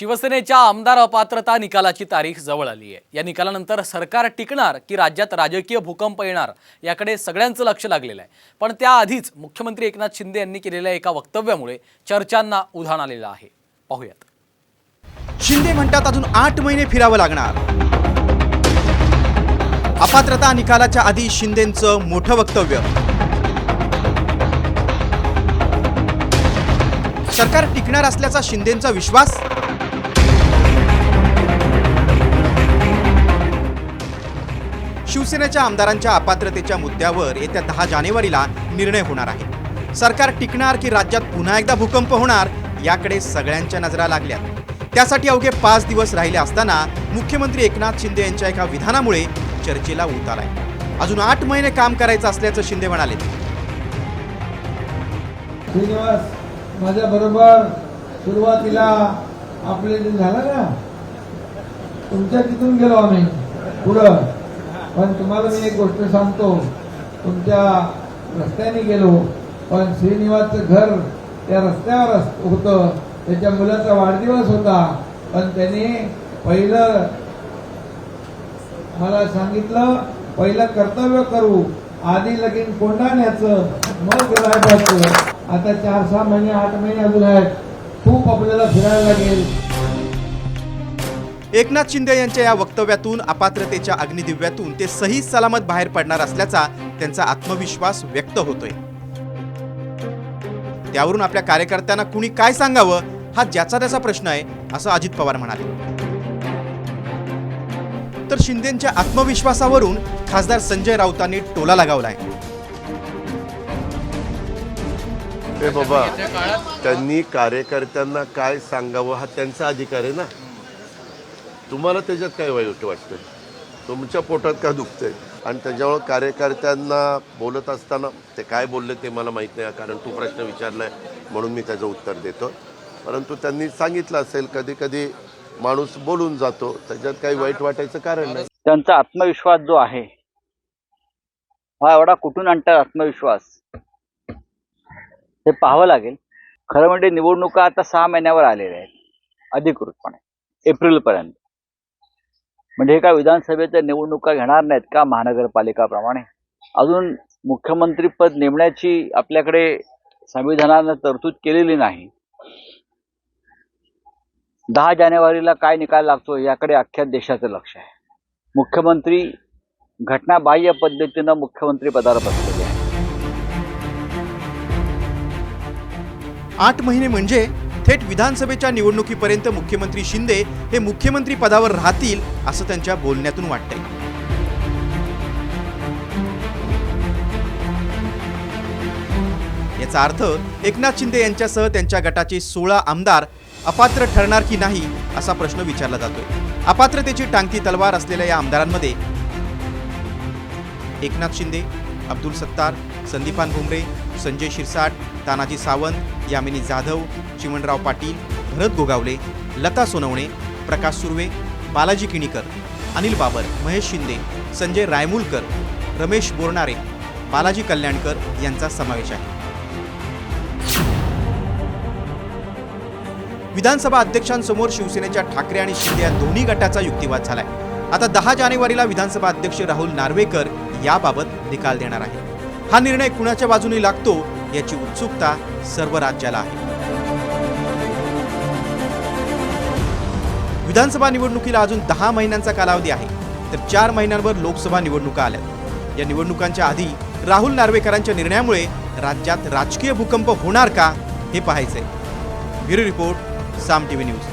शिवसेनेच्या आमदार अपात्रता निकालाची तारीख जवळ आली आहे. या निकालानंतर सरकार टिकणार की राज्यात राजकीय भूकंप येणार याकडे सगळ्यांचं लक्ष लागलेलं आहे. पण त्याआधीच मुख्यमंत्री एकनाथ शिंदे यांनी केलेल्या एका वक्तव्यामुळे चर्चांना उधाण आलेलं आहे. पाहूयात. शिंदे म्हणतात अजून आठ महिने फिरावं लागणार. अपात्रता निकालाच्या आधी शिंदेचं मोठं वक्तव्य. सरकार टिकणार असल्याचा शिंदेचा विश्वास? शिवसेनेच्या आमदारांच्या अपात्रतेच्या मुद्द्यावर येत्या दहा जानेवारीला निर्णय होणार आहे. सरकार टिकणार की राज्यात पुन्हा एकदा भूकंप होणार याकडे सगळ्यांच्या नजरा लागल्यात त्यासाठी अवघे पाच दिवस राहिले असताना मुख्यमंत्री एकनाथ शिंदे यांच्या एका विधानामुळे चर्चेला उतार आहे अजून आठ महिने काम करायचं असल्याचं शिंदे म्हणाले. श्रीनिवास माझ्या बरोबर सुरुवातीला आपले झालं ना? तुमच्या तिथून गेलो आम्ही. पुढं. पण तुम्हाला मी एक गोष्ट सांगतो. तुमच्या रस्त्याने गेलो पण श्रीनिवासचं घर त्या रस्त्यावर होतं. त्याच्या मुलाचा वाढदिवस होता. पण त्याने पहिलं मला सांगितलं पहिलं कर्तव्य करू. आधी लगीन कोंडाण्याचं मग राहायचं आता चार सहा महिने आठ महिने अजून आहेत. खूप आपल्याला फिरायला लागेल. एकनाथ शिंदे यांच्या या वक्तव्यातून अपात्रतेच्या अग्निदिव्यातून ते सही सलामत बाहेर पडणार असल्याचा त्यांचा आत्मविश्वास व्यक्त होतोय. त्यावरून आपल्या कार्यकर्त्यांना कुणी काय सांगावं हा ज्याचा त्याचा प्रश्न आहे असं अजित पवार म्हणाले. तर शिंदेच्या आत्मविश्वासावरून खासदार संजय राऊतांनी टोला लगावलाय. बाबा त्यांनी कार्यकर्त्यांना काय सांगावं हा त्यांचा अधिकार आहे ना? तुम्हाला त्याच्यात काय वाईट वाटतंय? तुमच्या पोटात का दुखतंय? आणि त्याच्यामुळं कार्यकर्त्यांना बोलत असताना ते काय बोलले ते मला माहीत नाही कारण तू प्रश्न विचारलाय म्हणून मी त्याचं उत्तर देतो. परंतु त्यांनी सांगितलं असेल कधी कधी माणूस बोलून जातो. त्याच्यात काही वाईट वाटायचं कारण नाही. त्यांचा आत्मविश्वास जो आहे हा एवढा कुठून आणतात आत्मविश्वास? हे पाहावं लागेल. खरं म्हणजे निवडणुका आता सहा महिन्यावर आलेल्या आहेत अधिकृतपणे. एप्रिलपर्यंत. म्हणजे हे काय विधानसभेच्या निवडणुका घेणार नाहीत का महानगरपालिकाप्रमाणे? अजून मुख्यमंत्रीपद नेमण्याची आपल्याकडे संविधानानं तरतूद केलेली नाही. दहा जानेवारीला काय निकाल लागतो याकडे अख्ख्या देशाचं लक्ष आहे. मुख्यमंत्री घटनाबाह्य पद्धतीनं मुख्यमंत्री पदावर बसलेले आहे आठ महिने म्हणजे थेट विधानसभेच्या निवडणुकीपर्यंत मुख्यमंत्री शिंदे हे मुख्यमंत्री पदावर राहतील असं त्यांच्या बोलण्यातून वाटतंय. याचा अर्थ एकनाथ शिंदे यांच्यासह त्यांच्या गटाचे सोळा आमदार अपात्र ठरणार की नाही असा प्रश्न विचारला जातोय. अपात्रतेची टांगती तलवार असलेल्या या आमदारांमध्ये एकनाथ शिंदे अब्दुल सत्तार संदीपान भुमरे संजय शिरसाट तानाजी सावंत यामिनी जाधव चिमणराव पाटील भरत गोगावले लता सोनवणे प्रकाश सुर्वे बालाजी किणीकर अनिल बाबर महेश शिंदे संजय रायमुलकर रमेश बोरणारे बालाजी कल्याणकर यांचा समावेश आहे. विधानसभा अध्यक्षांसमोर शिवसेनेच्या ठाकरे आणि शिंदे या दोन्ही गटाचा युक्तिवाद झालाय. आता दहा जानेवारीला विधानसभा अध्यक्ष राहुल नार्वेकर याबाबत निकाल देणार आहे हा निर्णय कुणाच्या बाजूने लागतो याची उत्सुकता सर्व राज्याला आहे. विधानसभा निवडणुकीला अजून दहा महिन्यांचा कालावधी आहे तर चार महिन्यांवर लोकसभा निवडणुका आल्या या निवडणुकांच्या आधी राहुल नार्वेकरांच्या निर्णयामुळे राज्यात राजकीय भूकंप होणार का हे पाहायचंय. Bureau report Saam TV news.